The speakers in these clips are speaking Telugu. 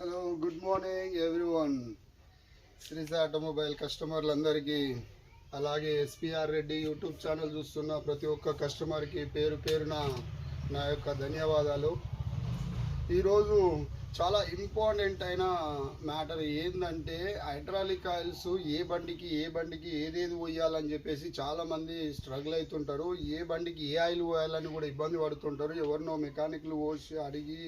Hello good morning everyone Sreesa automobile కస్టమర్లందరికీ అలాగే ఎస్పిఆర్ రెడ్డి యూట్యూబ్ ఛానల్ చూస్తున్న ప్రతి ఒక్క కస్టమర్కి పేరు పేరున నా యొక్క ధన్యవాదాలు. ఈరోజు చాలా ఇంపార్టెంట్ అయిన మ్యాటర్ ఏంటంటే హైడ్రాలిక్ ఆయిల్స్ ఏ బండికి ఏ బండికి ఏదేది పోయాలని చెప్పేసి చాలామంది స్ట్రగుల్ అవుతుంటారు ఏ బండికి ఏ ఆయిల్ పోయాలని కూడా ఇబ్బంది పడుతుంటారు. ఎవరినో మెకానిక్లు పోసి అడిగి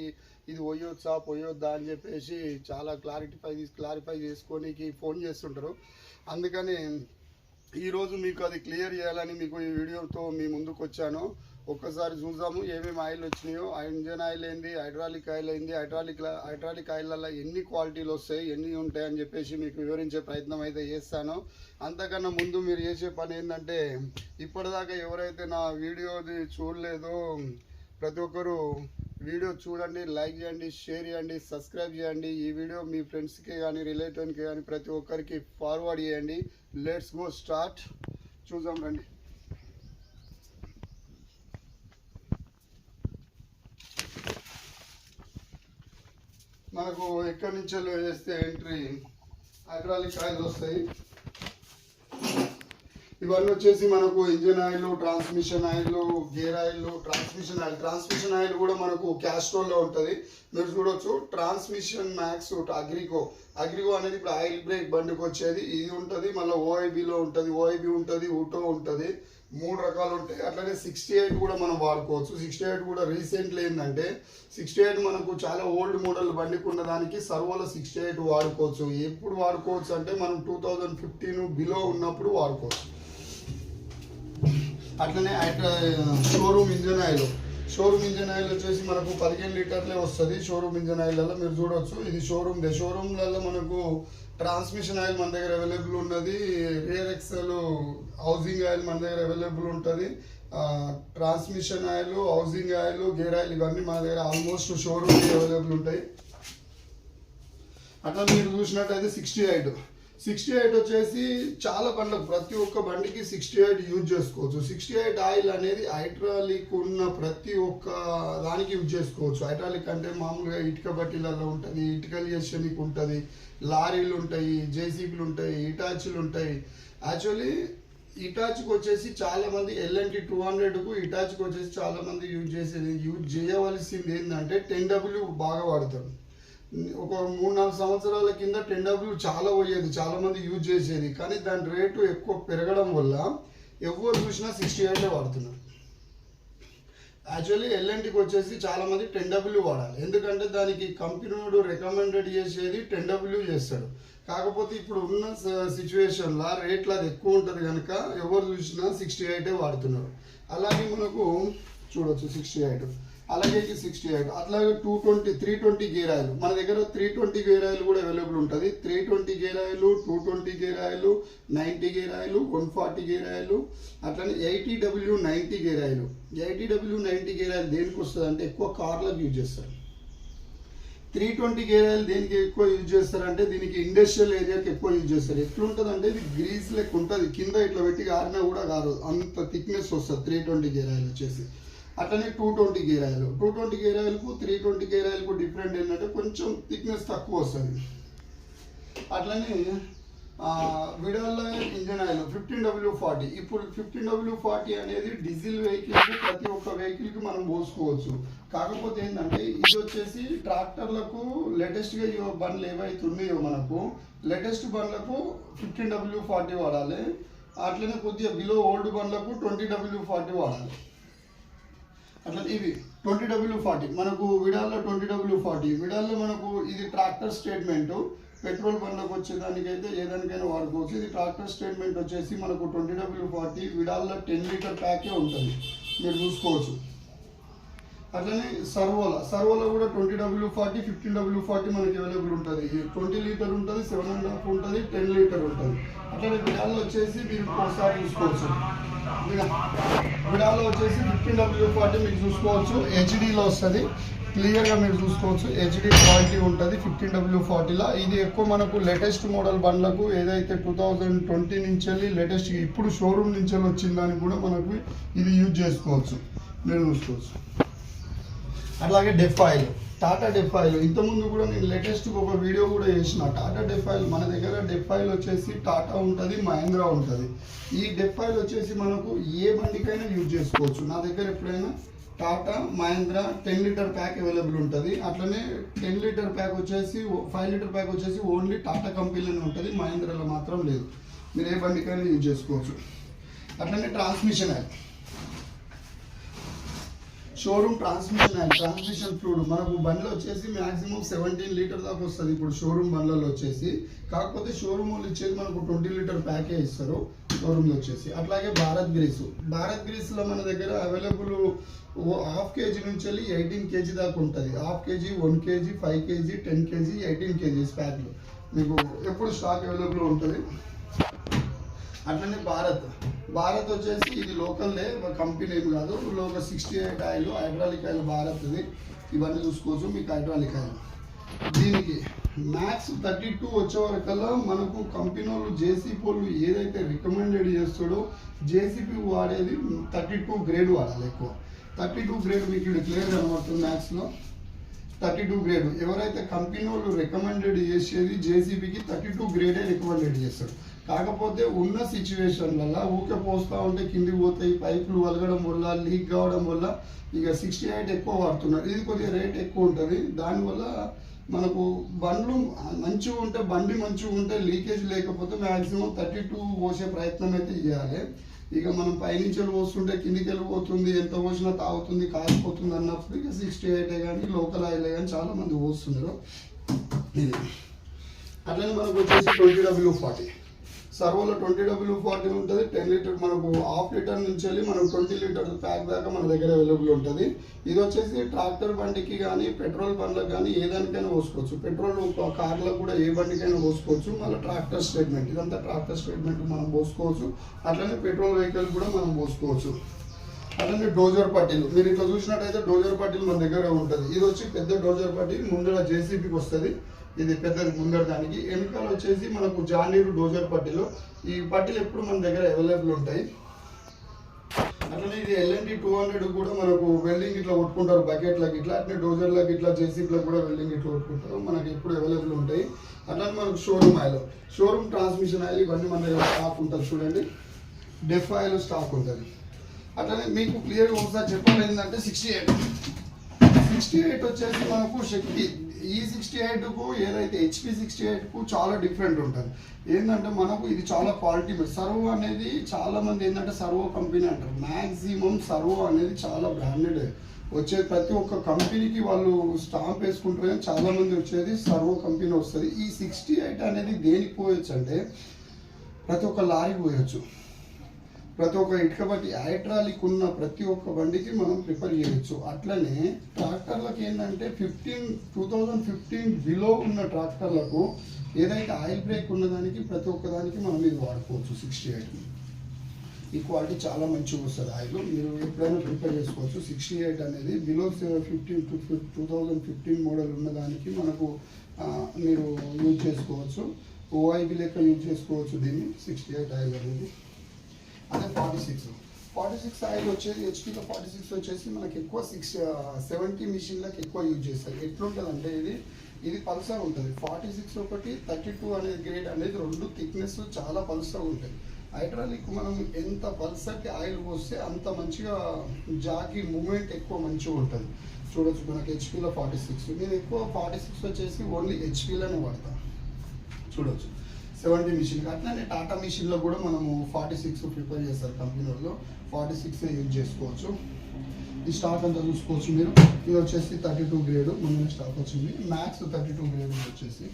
ఇది పోయొచ్చా పోయొద్దా అని చెప్పేసి చాలా క్లారిటీఫై క్లారిఫై చేసుకోనికి ఫోన్ చేస్తుంటారు. అందుకని ఈరోజు మీకు అది క్లియర్ చేయాలని మీకు ఈ వీడియోతో మీ ముందుకు వచ్చాను. ఒక్కసారి చూసాము ఏమేమి ఆయిల్ వచ్చినాయో. ఇంజన్ ఆయిల్ ఏంది హైడ్రాలిక్ ఆయిల్ ఏంది హైడ్రాలిక్ హైడ్రాలిక్ ఆయిల్లో ఎన్ని క్వాలిటీలు వస్తాయి ఎన్ని ఉంటాయి అని చెప్పేసి మీకు వివరించే ప్రయత్నం అయితే చేస్తాను. అంతకన్నా ముందు మీరు చేసే పని ఏంటంటే ఇప్పటిదాకా ఎవరైతే నా వీడియోది చూడలేదో ప్రతి ఒక్కరు వీడియో చూడండి లైక్ చేయండి షేర్ చేయండి సబ్స్క్రైబ్ చేయండి. ఈ వీడియో మీ ఫ్రెండ్స్కి కానీ రిలేటివ్కి కానీ ప్రతి ఒక్కరికి ఫార్వర్డ్ చేయండి. లెట్స్ గో స్టార్ట్ చూద్దాం రండి. మనకు ఎక్కడి నుంచో వేస్తే ఎంట్రీ హైడ్రాలిక్ ఆయిల్ వస్తాయి. ఇవన్నీ వచ్చేసి మనకు engine oil transmission oil gear oil transmission oil. Transmission oil కూడా మనకు క్యాస్ట్రోల్లో ఉంటుంది. మీరు చూడొచ్చు ట్రాన్స్మిషన్ మ్యాక్స్ అగ్రికో. అగ్రికో అనేది ఇప్పుడు ఆయిల్ బ్రేక్ బండికి వచ్చేది. ఇది ఉంటుంది మళ్ళీ ఓఐబిలో ఉంటుంది. ఓఐబి ఉంటుంది ఊటో ఉంటుంది. మూడు రకాలు ఉంటాయి. అట్లనే సిక్స్టీ ఎయిట్ కూడా మనం వాడుకోవచ్చు. సిక్స్టీ ఎయిట్ కూడా రీసెంట్లీ ఏంటంటే సిక్స్టీ ఎయిట్ మనకు చాలా ఓల్డ్ మోడల్ బండికి ఉన్న దానికి సర్వోలో సిక్స్టీ ఎయిట్ వాడుకోవచ్చు. ఎప్పుడు వాడుకోవచ్చు అంటే మనం టూ థౌజండ్ ఫిఫ్టీన్ బిలో ఉన్నప్పుడు వాడుకోవచ్చు. అట్లనే showroom engine oil. Showroom engine oil వచ్చేసి మనకు పదిహేను లీటర్లే వస్తుంది. షోరూమ్ ఇంజన్ ఆయిల్లో మీరు చూడొచ్చు. ఇది షోరూమ్ డే షోరూమ్లలో మనకు ట్రాన్స్మిషన్ ఆయిల్ మన దగ్గర అవైలబుల్ ఉన్నది. రియర్ ఎక్సెల్ హౌసింగ్ ఆయిల్ మన దగ్గర అవైలబుల్ ఉంటుంది. Transmission oil housing oil gear oil ఇవన్నీ మన దగ్గర ఆల్మోస్ట్ షోరూమ్ అవైలబుల్ ఉంటాయి. అట్లా మీరు చూసినట్టయితే సిక్స్టీ ఎయిట్ సిక్స్టీ ఎయిట్ వచ్చేసి చాలా బండ్లకు ప్రతి ఒక్క బండికి సిక్స్టీ ఎయిట్ యూజ్ చేసుకోవచ్చు. సిక్స్టీ ఎయిట్ ఆయిల్ అనేది హైడ్రాలిక్ ఉన్న ప్రతి ఒక్క దానికి యూజ్ చేసుకోవచ్చు. హైడ్రాలిక్ అంటే మామూలుగా ఇటుక బట్టీలలో ఉంటుంది ఇటుకలు చేసేందుకు ఉంటుంది లారీలు ఉంటాయి జేసీబీలు ఉంటాయి ఇటాచీలు ఉంటాయి. యాక్చువల్లీ ఇటాచ్కి వచ్చేసి చాలా మంది ఎల్ఎన్టీ టూ హండ్రెడ్కు ఇటాచ్కి వచ్చేసి చాలా మంది యూజ్ చేసేది యూజ్ చేయవలసింది ఏంటంటే టెన్ డబ్ల్యూ బాగా వాడతారు. ఒక మూడు నాలుగు సంవత్సరాల కింద టెన్ డబ్ల్యూ చాలా పోయేది చాలామంది యూజ్ చేసేది. కానీ దాని రేటు ఎక్కువ పెరగడం వల్ల ఎవరు చూసినా సిక్స్టీ ఎయిట్ వాడుతున్నారు. యాక్చువల్లీ ఎల్ఎన్టీకి వచ్చేసి చాలామంది టెన్ డబ్ల్యూ వాడాలి. ఎందుకంటే దానికి కంపెనీడు రికమెండెడ్ చేసేది టెన్ డబ్ల్యూ చేస్తాడు. కాకపోతే ఇప్పుడు ఉన్న సిచ్యువేషన్లో రేట్లు అది ఎక్కువ ఉంటుంది కనుక ఎవరు చూసినా సిక్స్టీ ఎయిటే వాడుతున్నారు. అలాగే మనకు చూడొచ్చు సిక్స్టీ ఎయిట్. అలాగే సిక్స్టీ ఎయిట్ అట్లాగే two twenty three twenty gear oil మన దగ్గర త్రీ ట్వంటీ గేర్ ఆయిల్ కూడా అవైలబుల్ ఉంటుంది. Three twenty gear oil two twenty gear oil ninety gear oil one forty gear oil అట్లనే eighty W ninety gear oil eighty W ninety gear oil దేనికి వస్తుంది అంటే ఎక్కువ కార్లకు యూజ్ చేస్తారు. త్రీ ట్వంటీ గేర్ ఆయిల్ దేనికి ఎక్కువ యూజ్ చేస్తారంటే దీనికి ఇండస్ట్రియల్ ఏరియాకి ఎక్కువ యూజ్ చేస్తారు. ఎట్లుంటుంది అంటే ఇది గ్రీస్ లెక్క ఉంటుంది. కింద ఇట్లా పెట్టి ఆరినా కూడా కాదు. అంత థిక్నెస్ వస్తుంది త్రీ ట్వంటీ గేర్ ఆయిల్ వచ్చేసి. అట్లనే two twenty gear oil two twenty gear ఆయిల్కు three twenty gear ఆయిల్కు డిఫరెంట్ ఏంటంటే కొంచెం థిక్నెస్ తక్కువ వస్తుంది. అట్లనే విడాల్లో engine oil fifteen W forty ఇప్పుడు ఫిఫ్టీన్ డబ్ల్యూ ఫార్టీ అనేది డీజిల్ వెహికల్కి ప్రతి ఒక్క వెహికల్కి మనం పోసుకోవచ్చు. కాకపోతే ఏంటంటే ఇది వచ్చేసి ట్రాక్టర్లకు లేటెస్ట్గా ఈ బండ్లు ఏవైతే ఉన్నాయో మనకు లేటెస్ట్ బండ్లకు ఫిఫ్టీన్ డబ్ల్యూ ఫార్టీ వాడాలి. అట్లనే కొద్దిగా బిలో ఓల్డ్ బండ్లకు ట్వంటీ డబ్ల్యూ ఫార్టీ వాడాలి. అట్లా ఇవి ట్వంటీ డబ్ల్యూ ఫార్టీ. మనకు విడాల్లో ట్వంటీ డబ్ల్యూ ఫార్టీ. విడాల్లో మనకు ఇది ట్రాక్టర్ స్టేట్మెంట్ పెట్రోల్ బండ్లకు వచ్చేదానికైతే ఏదానికైనా వాడుకోవచ్చు. ఇది ట్రాక్టర్ స్టేట్మెంట్ వచ్చేసి మనకు ట్వంటీ డబ్ల్యూ ఫార్టీ విడాల్లో టెన్ లీటర్ ప్యాకే ఉంటుంది. మీరు చూసుకోవచ్చు. అట్లనే సర్వోల. సర్వోలా కూడా twenty W forty fifteen W forty మనకి అవైలబుల్ ఉంటుంది. ట్వంటీ లీటర్ ఉంటుంది సెవెన్ అండ్ హాఫ్ ఉంటుంది టెన్ లీటర్ ఉంటుంది. అట్లనే విడాల్లో వచ్చేసి మీరు ఒకసారి చూసుకోవచ్చు. గుడాలో వచ్చేసి ఫిఫ్టీన్ డబ్ల్యూ ఫార్టీ మీకు చూసుకోవచ్చు. హెచ్డీలో వస్తుంది. క్లియర్గా మీరు చూసుకోవచ్చు. హెచ్డి క్వాలిటీ ఉంటుంది ఫిఫ్టీన్ డబ్ల్యూ ఫార్టీలో ఇది ఎక్కువ మనకు లేటెస్ట్ మోడల్ బండ్లకు ఏదైతే టూ థౌజండ్ ట్వంటీ నుంచి వెళ్ళి లేటెస్ట్ ఇప్పుడు షోరూమ్ నుంచి వెళ్ళి వచ్చిందని కూడా మనకు ఇది యూజ్ చేసుకోవచ్చు. మీరు చూసుకోవచ్చు. అలాగే డెఫ్ ఆయిల్ టాటా డెఫైల్ ఇంతకుముందు కూడా నేను లేటెస్ట్ ఒక వీడియో కూడా చేసిన. టాటా డెఫైల్ మన దగ్గర డెఫైల్ వచ్చేసి టాటా ఉంటుంది మహేంద్రా ఉంటుంది. ఈ డెఫైల్ వచ్చేసి మనకు ఏ బండికైనా యూజ్ చేసుకోవచ్చు. నా దగ్గర ఎప్పుడైనా Tata Mahindra ten litre pack available ఉంటుంది. అట్లనే టెన్ లీటర్ ప్యాక్ వచ్చేసి ఫైవ్ లీటర్ ప్యాక్ వచ్చేసి ఓన్లీ టాటా కంపెనీలోనే ఉంటుంది. మహేంద్రాలో మాత్రం లేదు. మీరు ఏ బండికైనా యూజ్ చేసుకోవచ్చు. అట్లనే transmission app showroom transmission and transmission fluid మనకు బండ్లు వచ్చేసి మాక్సిమం సెవెంటీన్ లీటర్ దాకా వస్తుంది. ఇప్పుడు షోరూమ్ బండ్లలో వచ్చేసి కాకపోతే షోరూమ్ వాళ్ళు ఇచ్చేది మనకు ట్వంటీ లీటర్ ప్యాకే ఇస్తారు షోరూమ్లో వచ్చేసి. అట్లాగే భారత్ గ్రీస్. భారత్ గ్రీస్లో మన దగ్గర అవైలబుల్ హాఫ్ కేజీ నుంచి వెళ్ళి ఎయిటీన్ కేజీ దాకా ఉంటుంది. Half KG one KG five KG ten KG eighteen KGs ప్యాక్లు. మీకు ఎప్పుడు స్టాక్ అవైలబుల్ ఉంటుంది? అట్లనే భారత్. భారత్ వచ్చేసి ఇది లోకల్నే కంపెనీ ఏం కాదు. Local sixty eight oil hydraulic oil భారత్ది. ఇవన్నీ చూసుకోవచ్చు మీకు హైడ్రాలిక్ ఆయిల్. దీనికి మ్యాక్స్ థర్టీ టూ వచ్చే వరకల్లా మనకు కంపెనీ వాళ్ళు జేసీపీ వాళ్ళు ఏదైతే రికమెండెడ్ చేస్తాడో జేసీపీ వాడేది థర్టీ టూ గ్రేడ్ వాడాలి ఎక్కువ. థర్టీ టూ గ్రేడ్ మీకు ఇక్కడ క్లియర్ కనబడుతుంది మ్యాక్స్లో థర్టీ టూ గ్రేడ్ ఎవరైతే కంపెనీ వాళ్ళు రికమెండెడ్ చేసేది జేసీబీకి థర్టీ టూ గ్రేడే రికమెండెడ్ చేస్తారు కాకపోతే ఉన్న సిచ్యువేషన్లలో ఊకే పోస్తూ ఉంటే కిందికి పోతాయి పైపులు వలగడం వల్ల లీక్ కావడం వల్ల ఇక సిక్స్టీ ఎయిట్ ఎక్కువ వాడుతున్నారు. ఇది కొద్దిగా రేట్ ఎక్కువ ఉంటుంది. దానివల్ల మనకు బండ్లు మంచిగా ఉంటే బండి మంచిగా ఉంటే లీకేజ్ లేకపోతే మ్యాక్సిమం థర్టీ టూ పోసే ప్రయత్నం అయితే చేయాలి. ఇక మనం పైనుంచి వెళ్ళి పోస్తుంటే కిందికి వెళ్ళిపోతుంది ఎంత పోసినా తాగుతుంది కాలిపోతుంది అన్నప్పుడు ఇక సిక్స్టీ ఎయిటే కానీ లోకల్ ఆయిల్ కానీ చాలా మంది పోస్తున్నారు. ఇది. అట్లనే మనకు వచ్చేసి ట్వంటీ డబ్ల్యూ ఫార్టీ. సర్వోలో ట్వంటీ డబ్ల్యూ ఫార్టీ ఉంటుంది. టెన్ లీటర్ మనకు హాఫ్ లీటర్ నుంచి వెళ్ళి మనకు ట్వంటీ లీటర్ ప్యాక్ దాకా మన దగ్గర అవైలబుల్ ఉంటుంది. ఇది వచ్చేసి ట్రాక్టర్ బండికి కానీ పెట్రోల్ బండ్లకు కానీ ఏ దానికైనా పోసుకోవచ్చు. పెట్రోల్ కార్లకు కూడా ఏ బండికైనా పోసుకోవచ్చు. మళ్ళీ ట్రాక్టర్ స్టేట్మెంట్ ఇదంతా ట్రాక్టర్ స్టేట్మెంట్ మనం పోసుకోవచ్చు. అట్లనే పెట్రోల్ వెహికల్ కూడా మనం పోసుకోవచ్చు. అట్లనే డోజర్ పట్టీలు మీరు ఇట్లా చూసినట్టయితే డోజర్ పట్టీలు మన దగ్గర ఉంటుంది. ఇది వచ్చి పెద్ద డోజర్ పట్టీ ముందర జేసీబీకి వస్తుంది. ఇది పెద్దది ముందర దానికి. వెనకాల వచ్చేసి మనకు జానీరు డోజర్ పట్టీలు. ఈ పట్టీలు ఎప్పుడు మన దగ్గర అవైలబుల్ ఉంటాయి. అట్లనే ఇది ఎల్ఎన్టీ టూ హండ్రెడ్ కూడా మనకు వెల్డింగ్ ఇట్లా కొట్టుకుంటారు. బకెట్లకి ఇట్లా అట్లనే డోజర్లకి ఇట్లా జేసీబీలకు కూడా వెల్డింగ్ ఇట్లా కొట్టుకుంటారు. మనకి ఎప్పుడు అవైలబుల్ ఉంటాయి. అట్లనే మనకు showroom oil showroom transmission oil ఇవన్నీ మన దగ్గర స్టాక్ ఉంటుంది చూడండి. డెఫ్ ఆయిల్ స్టాక్ ఉంటుంది. అట్లనే మీకు క్లియర్గా ఒకసారి చెప్పాలి ఏంటంటే సిక్స్టీ ఎయిట్ సిక్స్టీ ఎయిట్ వచ్చేసి మనకు శక్తి. ఈ సిక్స్టీ ఎయిట్కు ఏదైతే హెచ్పి సిక్స్టీ ఎయిట్కు చాలా డిఫరెంట్ ఉంటుంది. ఏంటంటే మనకు ఇది చాలా క్వాలిటీ సర్వో అనేది చాలా మంది ఏంటంటే సర్వో కంపెనీ అంటారు. మ్యాక్సిమం సర్వో అనేది చాలా బ్రాండెడ్ వచ్చే ప్రతి ఒక్క కంపెనీకి వాళ్ళు స్టాంప్ వేసుకుంటారు కానీ చాలా మంది వచ్చేది సర్వో కంపెనీ వస్తుంది. ఈ సిక్స్టీ ఎయిట్ అనేది దేనికి పోయొచ్చు అంటే ప్రతి ఒక్క లారీకి పోయొచ్చు. ప్రతి ఒక్క ఇటుక బట్టి హైడ్రాలిక్ ఉన్న ప్రతి ఒక్క బండికి మనం ప్రిఫర్ చేయొచ్చు. అట్లనే ట్రాక్టర్లకు ఏంటంటే fifteen two thousand fifteen below ఉన్న ట్రాక్టర్లకు ఏదైతే ఆయిల్ బ్రేక్ ఉన్నదానికి ప్రతి ఒక్క దానికి మనం ఇది వాడుకోవచ్చు సిక్స్టీ ఎయిట్. ఈ క్వాలిటీ చాలా మంచిగా వస్తుంది ఆయిల్. మీరు ఎప్పుడైనా ప్రిపేర్ చేసుకోవచ్చు. సిక్స్టీ ఎయిట్ అనేది below fifteen to two thousand fifteen model ఉన్నదానికి మనకు మీరు యూజ్ చేసుకోవచ్చు. ఓఐబి లెక్క యూజ్ చేసుకోవచ్చు దీన్ని సిక్స్టీ ఎయిట్ ఆయిల్ అనేది. అదే forty six forty six oil వచ్చేది హెచ్పీలో ఫార్టీ సిక్స్ వచ్చేసి మనకి ఎక్కువ సిక్స్ సెవెంటీ మిషన్లకు ఎక్కువ యూజ్ చేస్తారు. ఎట్లుంటుంది అంటే ఇది ఇది పల్సర్ ఉంటుంది. ఫార్టీ సిక్స్ ఒకటి థర్టీ టూ అనేది గ్రేడ్ అనేది రెండు థిక్నెస్ చాలా పల్సర్ ఉంటాయి హైడ్రాలిక్ మనం ఎంత పల్సర్కి ఆయిల్ పోస్తే అంత మంచిగా జాకి మూమెంట్ ఎక్కువ మంచిగా ఉంటుంది. చూడొచ్చు మనకి హెచ్పీలో ఫార్టీ సిక్స్ నేను ఎక్కువ ఫార్టీ సిక్స్ వచ్చేసి ఓన్లీ హెచ్పీలోనే వాడతాను చూడొచ్చు. సెవెంటీ మిషన్ అట్లానే టాటా మిషన్లో కూడా మనము ఫార్టీ సిక్స్ ప్రిపేర్ చేస్తారు కంపెనీ వాళ్ళు ఫార్టీ సిక్స్ యూజ్ చేసుకోవచ్చు. ఈ స్టాక్ అంతా చూసుకోవచ్చు మీరు. ఇది వచ్చేసి థర్టీ టూ గ్రేడ్. ముందు స్టాక్ వచ్చింది. మ్యాథ్స్ థర్టీ టూ గ్రేడ్ వచ్చేసి.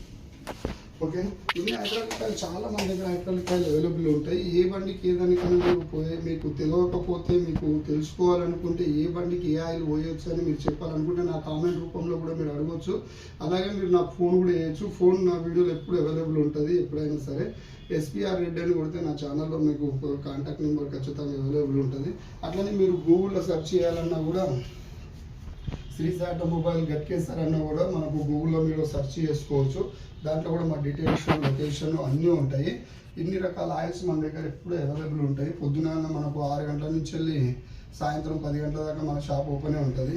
ఓకే? ఇన్ని హైడ్రాలికాయలు చాలా మన దగ్గర హైడ్రాలికాయలు అవైలబుల్ ఉంటాయి. ఏ బండికి ఏ దానికన్నా మీరు పోయే మీకు తెలియకపోతే మీకు తెలుసుకోవాలనుకుంటే ఏ బండికి ఏ ఆయిల్ పోయొచ్చు అని మీరు చెప్పాలనుకుంటే నా కామెంట్ రూపంలో కూడా మీరు అడగవచ్చు అలాగే మీరు నాకు ఫోన్ కూడా వేయచ్చు. ఫోన్ నా వీడియోలో ఎప్పుడు అవైలబుల్ ఉంటుంది ఎప్పుడైనా సరే. ఎస్పీఆర్ రెడ్డి అని కొడితే నా ఛానల్లో మీకు కాంటాక్ట్ నెంబర్ ఖచ్చితంగా అవైలబుల్ ఉంటుంది. అట్లనే మీరు గూగుల్లో సెర్చ్ చేయాలన్నా కూడా శ్రీ ఆటో మొబైల్ అన్న కూడా మనకు గూగుల్లో మీరు సెర్చ్ చేసుకోవచ్చు. దాంట్లో కూడా మా డీటెయిల్స్ లొకేషన్ అన్నీ ఉంటాయి. ఇన్ని రకాల ఆయిల్స్ మన దగ్గర ఎప్పుడు అవైలబుల్ ఉంటాయి. పొద్దున మనకు ఆరు గంటల నుంచి వెళ్ళి సాయంత్రం పది గంటల దాకా మన షాప్ ఓపెనే ఉంటుంది.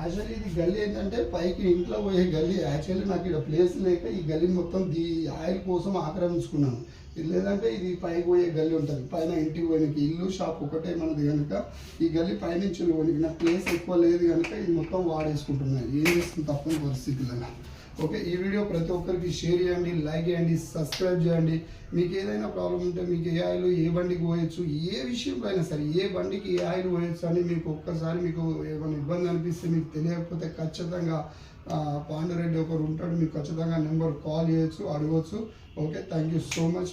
యాక్చువల్లీ ఇది గల్లీ ఏంటంటే పైకి ఇంట్లో పోయే గల్లీ. యాక్చువల్లీ నాకు ఇక్కడ ప్లేస్ లేక ఈ గల్లీ మొత్తం దీ ఆయిల్ కోసం ఆక్రమించుకున్నాను. ఇది లేదంటే ఇది పైకి పోయే గల్లీ ఉంటుంది. పైన ఇంటికి పోయినకి ఇల్లు షాప్ ఒకటే మనది కనుక ఈ గల్లీ పైనుంచి పోనికి నాకు ప్లేస్ ఎక్కువ లేదు కనుక ఇది మొత్తం వాడేసుకుంటున్నాను. ఏం చేస్తుంది తప్పని పరిస్థితులలో ఓకే ఈ వీడియో ప్రతి ఒక్కరికి షేర్ చేయండి లైక్ చేయండి సబ్స్క్రైబ్ చేయండి. మీకు ఏదైనా ప్రాబ్లం ఉంటే మీకు ఏ ఆయిల్ ఏ బండికి పోయొచ్చు ఏ విషయంలో అయినా సరే ఏ బండికి ఏ ఆయిల్ పోయొచ్చు అని మీకు ఒక్కసారి మీకు ఏమైనా ఇబ్బంది అనిపిస్తే మీకు తెలియకపోతే ఖచ్చితంగా ఆ, పాండురెడ్డి ఒకరు ఉంటాడు మీకు ఖచ్చితంగా నెంబర్ కాల్ చేయొచ్చు అడగవచ్చు okay thank you so much.